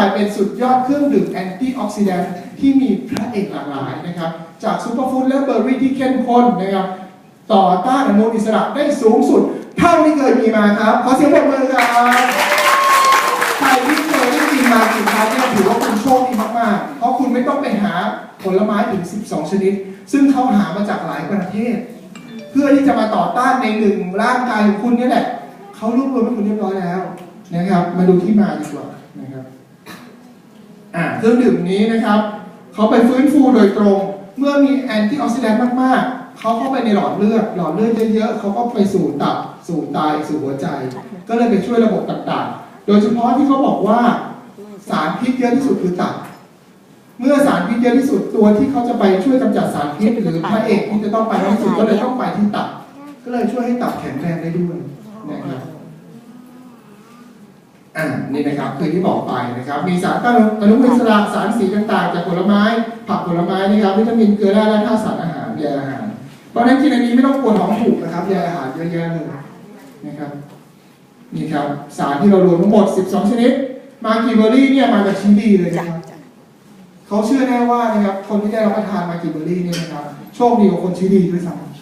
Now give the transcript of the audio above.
ลายเป็นสุดยอดเครื่องดื่มแอนตี้ออกซิแดนต์ที่มีพระเอกหลากหลายนะครับ จากซูเปอร์ฟู้ดและเบอร์รี่ที่เข้มข้นนะครับ ต่อต้านอนุมูลอิสระได้สูงสุด เท่าที่เคยมีมาครับ ขอเสียงปรบมือครับใครที่เคยได้กินมากี่ครั้งเนี่ยถือว่าคุณโชคดีมากๆ เพราะคุณไม่ต้องไปหาผลไม้ถึง 12 ชนิด ซึ่งเขาหามาจากหลายประเทศ เพื่อที่จะมาต่อต้านในหนึ่งร่างกายของคุณนี่แหละเขารวบรวมให้คุณเรียบร้อยแล้วนะครับ มาดูที่มาดีกว่า อ่าเครื่องดื่มนี้นะครับเขาไปฟื้นฟูโดยตรง เมื่อมีแอนตี้ออกซิแดนต์มากๆเขาเข้าไปในหลอดเลือด หลอดเลือดเยอะๆเขาก็ไปสู่ตับสู่ไตสู่หัวใจ ก็เลยไปช่วยระบบต่างๆ โดยเฉพาะที่เขาบอกว่าสารพิษเยอะที่สุดคือตับเมื่อสารพิษเยอะที่สุดตัวที่เขาจะไปช่วยกำจัดสารพิษหรือพระเอกที่จะต้องไปมากที่สุดก็เลยต้องไปที่ตับ ก็เลยช่วยให้ตับแข็งแรงได้ด้วยนะครับ อ่านี่นะครับคือที่บอกไปนะครับ มีสารต้านอนุมูลอิสระสารสีต่างๆ จากผลไม้ ผักผลไม้นะครับวิตามินเกลือแร่และธาตุสารอาหารใยอาหารเพราะฉะนั้นกินอันนี้ไม่ต้องกลัวท้องผูกนะครับใยอาหารเยอะแยะเลยนะครับนี่ครับสารที่เรารวมทั้งหมด 12 ชนิด มากีเบอรี่เนี่ยมาจากชิลีเลยจ้ะนะครับจ้ะเขาเชื่อแน่ว่านะครับคนที่ได้รับประทานมากีเบอรี่เนี่ยนะครับโชคดีกว่าคนชิลีด้วยซ้ำ